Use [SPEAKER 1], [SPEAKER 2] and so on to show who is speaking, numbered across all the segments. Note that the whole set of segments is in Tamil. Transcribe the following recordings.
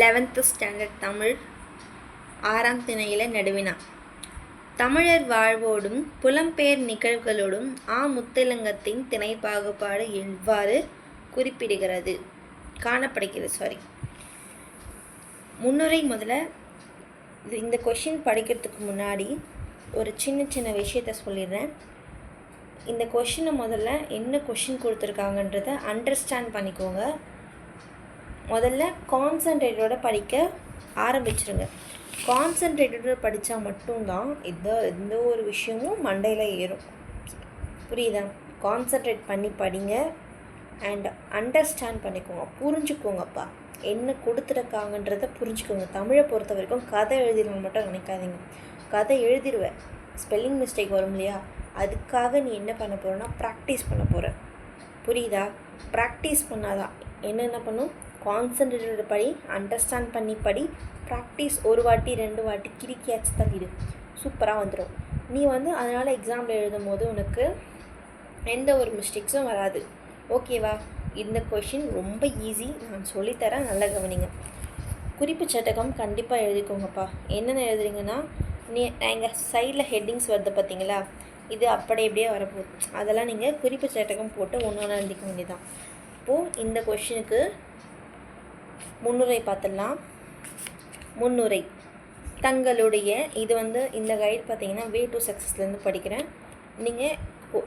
[SPEAKER 1] லெவன்த்து ஸ்டாண்டர்ட் தமிழ் ஆறாம் திணையில் நடுவினா. தமிழர் வாழ்வோடும் புலம்பெயர் நிகழ்வுகளோடும் ஆ முத்தலங்கத்தின் திணை பாகுபாடு எவ்வாறு குறிப்பிடுகிறது? காணப்படுகிறது சாரி முன்னுரை முதல்ல இந்த கொஷின் படிக்கிறதுக்கு முன்னாடி ஒரு சின்ன சின்ன விஷயத்த சொல்லிடுறேன். இந்த கொஷினை முதல்ல என்ன கொஷின் கொடுத்துருக்காங்கன்றதை அண்டர்ஸ்டாண்ட் பண்ணிக்கோங்க. முதல்ல கான்சன்ட்ரேட்டோட படிக்க ஆரம்பிச்சிருங்க. கான்சன்ட்ரேட்டோட படித்தா மட்டும்தான் எந்த எந்த ஒரு விஷயமும் மண்டையில் ஏறும். புரியுதா? கான்சன்ட்ரேட் பண்ணி படிங்க அண்ட் அண்டர்ஸ்டாண்ட் பண்ணிக்கோங்க. புரிஞ்சுக்கோங்கப்பா. என்ன கொடுத்துருக்காங்கன்றத புரிஞ்சுக்கோங்க. தமிழை பொறுத்த வரைக்கும் கதை எழுதிடுவோம் மட்டும் நினைக்காதீங்க. கதை எழுதிடுவேன் ஸ்பெல்லிங் மிஸ்டேக் வரும் இல்லையா? அதுக்காக நீ என்ன பண்ண போகிறன்னா ப்ராக்டிஸ் பண்ண போகிற புரியுதா? ப்ராக்டிஸ் பண்ணாதான். என்னென்ன பண்ணும்? கான்சன்ட்ரேட்டட் படி அண்டர்ஸ்டாண்ட் பண்ணி படி ப்ராக்டிஸ் ஒரு வாட்டி ரெண்டு வாட்டி கிரிக்கியாச்சு தள்ளிடு சூப்பராக வந்துடும் நீ வந்து அதனால் எக்ஸாமில் எழுதும் போது உனக்கு எந்த ஒரு மிஸ்டேக்ஸும் வராது. ஓகேவா இந்த கொஷின் ரொம்ப ஈஸி நான் சொல்லித்தரேன். நல்லா கவனிங்க. குறிப்பு சட்டகம் கண்டிப்பாக எழுதிக்கோங்கப்பா. என்னென்ன எழுதுறீங்கன்னா நீ எங்கள் சைடில் ஹெட்டிங்ஸ் வருது பார்த்தீங்களா இது அப்படி அப்படியே வரப்போகுது. அதெல்லாம் நீங்கள் குறிப்பு சட்டகம் போட்டு ஒன்று ஒன்று எழுதிக்க வேண்டியதான் இப்போது இந்த கொஷினுக்கு முன்னுரை பார்த்துடலாம். முன்னுரை. தங்களுடைய இது வந்து இந்த கைடு பார்த்தீங்கன்னா வே டு சக்ஸஸ்லேருந்து படிக்கிறேன். நீங்கள்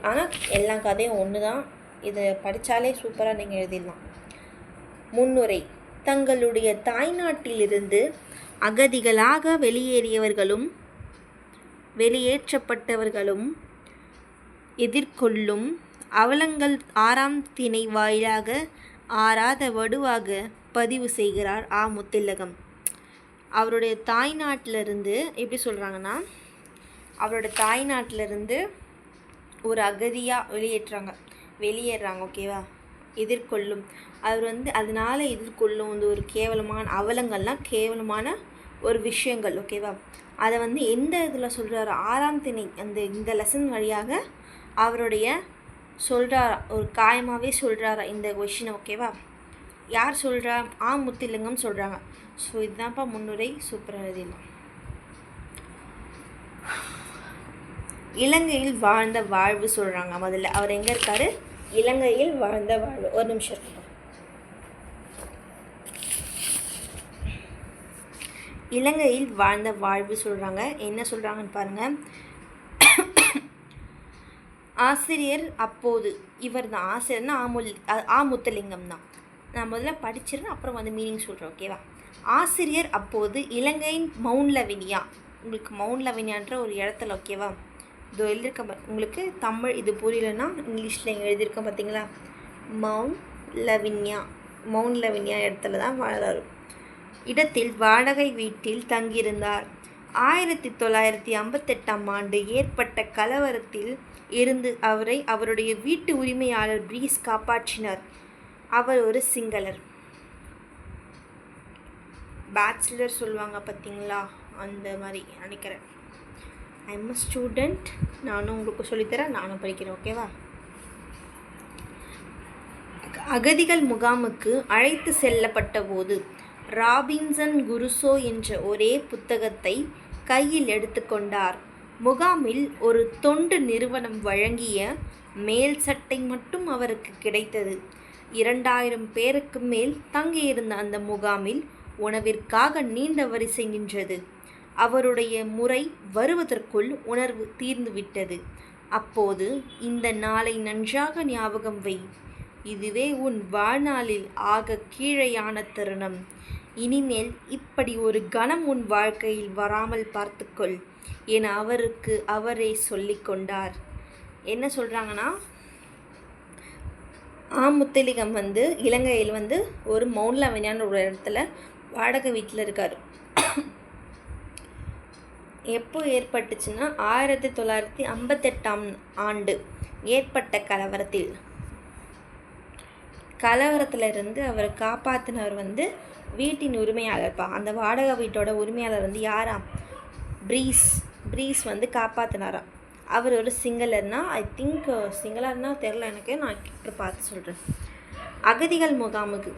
[SPEAKER 1] ஆனால் எல்லா கதையும் ஒன்று தான் இதை படித்தாலே சூப்பராக நீங்கள் எழுதிடலாம். முன்னுரை. தங்களுடைய தாய்நாட்டிலிருந்து அகதிகளாக வெளியேறியவர்களும் வெளியேற்றப்பட்டவர்களும் எதிர்கொள்ளும் அவலங்கள் ஆறாம் திணை வாயிலாக ஆறாத வடுவாக பதிவு செய்கிறார் ஆ முத்திலகம். அவருடைய தாய்நாட்டிலிருந்து எப்படி சொல்கிறாங்கன்னா அவரோட தாய்நாட்டிலிருந்து ஒரு அகதியாக வெளியேற்றுறாங்க வெளியேறாங்க ஓகேவா எதிர்கொள்ளும். அவர் வந்து அதனால் எதிர்கொள்ளும் வந்து ஒரு கேவலமான அவலங்கள்லாம் கேவலமான ஒரு விஷயங்கள் ஓகேவா அதை வந்து எந்த இதில் சொல்கிறாரு ஆறாம் திணை அந்த இந்த லெசன் வழியாக அவருடைய சொல்கிறாரா ஒரு காயமாகவே சொல்கிறாரா இந்த கொஷினை ஓகேவா யார் சொல்கிறா ஆ முத்திலிங்கம் சொல்கிறாங்க ஸோ இதுதான்ப்பா முன்னுரை. சூப்பராக இலங்கையில் வாழ்ந்த வாழ்வு சொல்கிறாங்க முதல்ல அவர் எங்கே இருக்காரு? இலங்கையில் வாழ்ந்த வாழ்வு. ஒரு நிமிஷம். இருக்கட்டும் இலங்கையில் வாழ்ந்த வாழ்வு சொல்கிறாங்க என்ன சொல்கிறாங்கன்னு பாருங்கள் ஆசிரியர் அப்போது இவர் தான் ஆசிரியர்னா ஆமுல் ஆ முத்தலிங்கம் தான் நான் முதல்ல படிச்சிருந்தேன் அப்புறம் வந்து மீனிங் சொல்கிறேன் ஓகேவா ஆசிரியர் அப்போது இலங்கையின் மவுன் லவினியா உங்களுக்கு மவுன் லவினியான்ற ஒரு இடத்துல ஓகேவா இதோ எழுதியிருக்க உங்களுக்கு தமிழ் இது புரியலன்னா இங்கிலீஷில் எழுதியிருக்கேன் பார்த்தீங்களா? மவுண்ட் லவின்யா மவுண்ட் லவின்யா இடத்துல தான் வாழ்றாரு இடத்தில் வாடகை வீட்டில் தங்கியிருந்தார். ஆயிரத்தி தொள்ளாயிரத்தி ஐம்பத்தெட்டாம் ஆண்டு ஏற்பட்ட கலவரத்தில் இருந்து அவரை அவருடைய வீட்டு உரிமையாளர் பிரீஸ் காப்பாற்றினார். அவர் ஒரு சிங்களர். பேச்சுலர் சொல்லுவாங்க பார்த்தீங்களா? அந்த மாதிரி நினைக்கிறேன். ஐ எம் அ ஸ்டூடெண்ட் நானும் உங்களுக்கு சொல்லித்தரேன். நானும் படிக்கிறேன். ஓகேவா அகதிகள் முகாமுக்கு அழைத்து செல்லப்பட்ட போது ராபின்சன் குருசோ என்ற ஒரே புத்தகத்தை கையில் எடுத்துக்கொண்டார் முகாமில் ஒரு தொண்டு நிறுவனம் வழங்கிய மேல் சட்டை மட்டும் அவருக்கு கிடைத்தது. இரண்டாயிரம் பேருக்கு மேல் தங்கியிருந்த அந்த முகாமில் உணவிற்காக நீண்ட வரிசை நின்றது. அவருடைய முறை வருவதற்குள் உணர்வு தீர்ந்துவிட்டது அப்போது இந்த நாளை நன்றாக ஞாபகம் வை. இதுவே உன் வாழ்நாளில் ஆக கீழையான தருணம். இனிமேல் இப்படி ஒரு கணம் உன் வாழ்க்கையில் வராமல் பார்த்துக்கொள் என அவருக்கு அவரே சொல்லிக்கொண்டார் என்ன சொல்கிறாங்கன்னா ஆமுத்திலிகம் வந்து இலங்கையில் வந்து ஒரு மௌன்லவனியான ஒரு இடத்துல வாடகை வீட்டில் இருக்கார். எப்போ ஏற்பட்டுச்சுன்னா ஆயிரத்தி தொள்ளாயிரத்தி ஐம்பத்தெட்டாம் ஆண்டு ஏற்பட்ட கலவரத்தில். கலவரத்தில் இருந்து அவரை காப்பாற்றினவர் வந்து வீட்டின் உரிமையாளர்ப்பா அந்த வாடகை வீட்டோட உரிமையாளர் வந்து யாரா ப்ரீஸ். ப்ரீஸ் வந்து காப்பாற்றினாராம் அவர் ஒரு சிங்களர்னா ஐ திங்க் சிங்களர்னா தெரில எனக்கு. நான் கேட்டு பார்த்து சொல்கிறேன் அகதிகள் முகாமுக்கு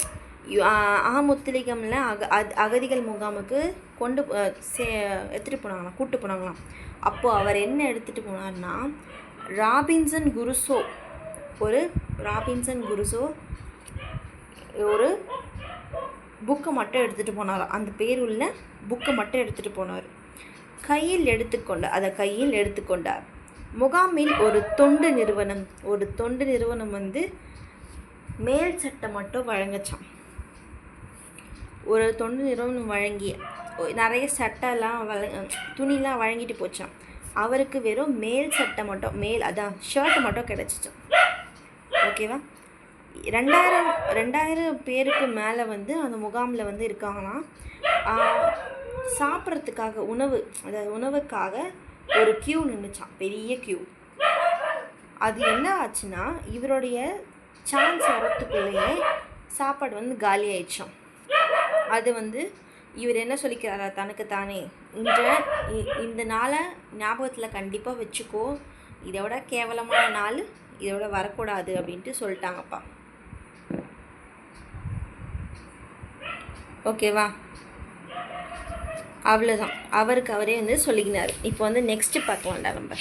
[SPEAKER 1] ஆமுத்திலிகமில் அக அத்- அகதிகள் முகாமுக்கு கொண்டு சே எடுத்துகிட்டு போனாங்களாம் கூப்பிட்டு போனாங்களாம். அப்போது அவர் என்ன எடுத்துகிட்டு போனார்னா ராபின்சன் குருசோ ஒரு ராபின்சன் குருசோ ஒரு புக்கை மட்டும் எடுத்துகிட்டு போனார். அந்த பேர் உள்ள புக்கை மட்டும் எடுத்துகிட்டு போனார் கையில் எடுத்துக்கொண்டார் அதை கையில் எடுத்துக்கொண்டார். முகாமில் ஒரு தொண்டு நிறுவனம். ஒரு தொண்டு நிறுவனம் வந்து மேல் சட்டை மட்டும் வழங்கச்சான் ஒரு தொண்டு நிறுவனம் வழங்கி ஒ- நிறைய சட்டைலாம் வழ துணிலாம் வழங்கிட்டு போச்சான் அவருக்கு வெறும் மேல் சட்டை மட்டும் மேல் அதான் ஷர்ட் மட்டும் கிடச்சிச்சான் ஓகேவா? ரெண்டாயிரம் ரெண்டாயிரம் பேருக்கு மேலே வந்து அந்த முகாமில் வந்து இருக்காங்களாம். சாப்பிட்றதுக்காக உணவு அதாவது உணவுக்காக ஒரு கியூ நின்றுச்சான் பெரிய கியூ அது என்ன ஆச்சுன்னா இவருடைய சான்ஸ் வரத்துக்குள்ளேயே சாப்பாடு வந்து காலி ஆயிடுச்சாம். அது வந்து இவர் என்ன சொல்லிக்கிறாரா தனக்கு தானே. இந்த இந்த நாளை ஞாபகத்தில் கண்டிப்பாக வச்சுக்கோ. இதை விட கேவலமான நாள் இதோட வரக்கூடாது அப்படின்ட்டு சொல்லிட்டாங்கப்பா. ஓகேவா? அவ்வளோதான் அவருக்கு அவரே வந்து சொல்லிக்கினார். இப்போ வந்து நெக்ஸ்ட்டு பார்க்கலாம்டா நம்ம.